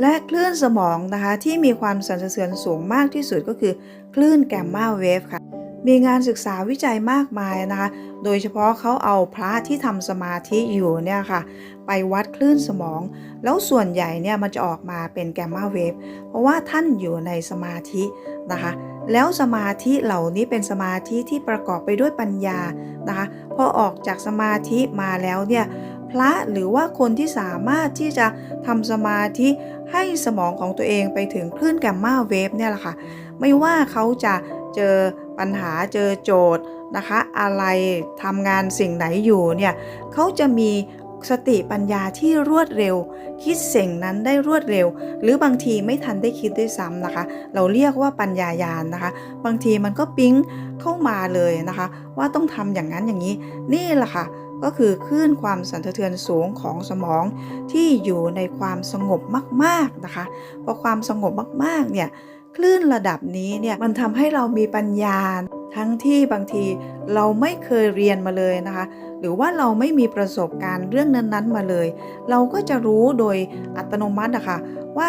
และคลื่นสมองนะคะที่มีความสั่นสะเทือนสูงมากที่สุดก็คือ คลื่นแกมมาเวฟค่ะ มีงานศึกษาวิจัยมากมายนะคะ โดยเฉพาะเขาเอาพระที่ทำสมาธิอยู่เนี่ยค่ะ ไปวัดคลื่นสมอง แล้วส่วนใหญ่เนี่ยมันจะออกมาเป็นแกมมาเวฟเพราะว่าท่านอยู่ในสมาธินะคะแล้วสมาธิเหล่านี้เป็นสมาธิที่ประกอบไปด้วยปัญญานะคะพอออกจากสมาธิมาแล้วเนี่ย พระหรือว่าคนที่สามารถที่จะทำสมาธิให้สมองของตัวเองไปถึงคลื่นแกมมาเวฟเนี่ยแหละค่ะ ไม่ว่าเขาจะเจอปัญหาเจอโจทย์นะคะ อะไรทำงานสิ่งไหนอยู่เนี่ยเขาจะมีสติปัญญาที่รวดเร็ว คิดสิ่งนั้นได้รวดเร็ว หรือบางทีไม่ทันได้คิดด้วยซ้ำนะคะ เราเรียกว่าปัญญายาณนะคะ บางทีมันก็ปิ๊งเข้ามาเลยนะคะ ว่าต้องทำอย่างนั้นอย่างนี้ นี่แหละค่ะ ก็คือคลื่นความสั่นสะเทือนสูงของสมองที่อยู่ในความสงบมากๆนะคะพอความสงบมากๆเนี่ยคลื่นระดับนี้เนี่ยมันทำให้เรามีปัญญาทั้งที่บางทีเราไม่เคยเรียนมาเลยนะคะ หรือว่าเราไม่มีประสบการณ์เรื่องนั้นๆมาเลย เราก็จะรู้โดยอัตโนมัตินะคะว่า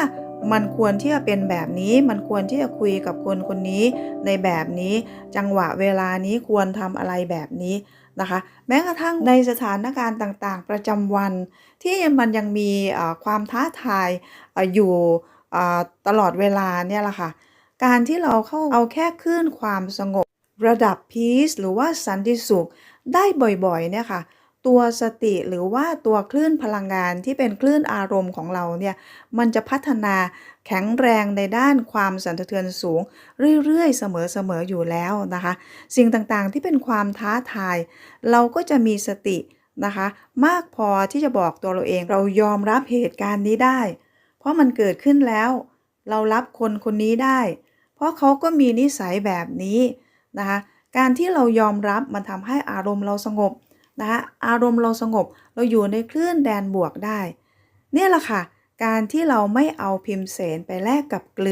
มันควรที่จะเป็นแบบนี้ มันควรที่จะคุยกับคนคนนี้ในแบบนี้ จังหวะเวลานี้ควรทำอะไรแบบนี้นะคะ แม้กระทั่งในสถานการณ์ต่างๆ ประจำวัน ที่มันยังมีความท้าทายอยู่ตลอดเวลาเนี่ยแหละค่ะ การที่เราเข้าเอาแค่คลื่นความสงบ ระดับพีซหรือว่าสันติสุขได้บ่อยๆเนี่ยค่ะ ตัวสติหรือว่าตัวคลื่นพลังงานที่เป็นคลื่นอารมณ์ของเราเนี่ยมันจะพัฒนาแข็งแรงในด้านความสั่นสะเทือนสูง เรื่อยๆ เสมอๆ อยู่แล้วนะคะ สิ่งต่างๆที่เป็นความท้าทาย เราก็จะมีสตินะคะ มากพอที่จะบอกตัวเราเองเรายอมรับเหตุการณ์นี้ได้ เพราะมันเกิดขึ้นแล้ว เรารับคนคนนี้ได้ เพราะเขาก็มีนิสัยแบบนี้นะคะการที่เรายอมรับมันทำให้อารมณ์เราสงบ นะคะอารมณ์เราสงบเราอยู่ในคลื่นแดนบวกได้ เนี่ยแหละค่ะ การที่เราไม่เอาพิมพ์เสนไปแลกกับเกลือ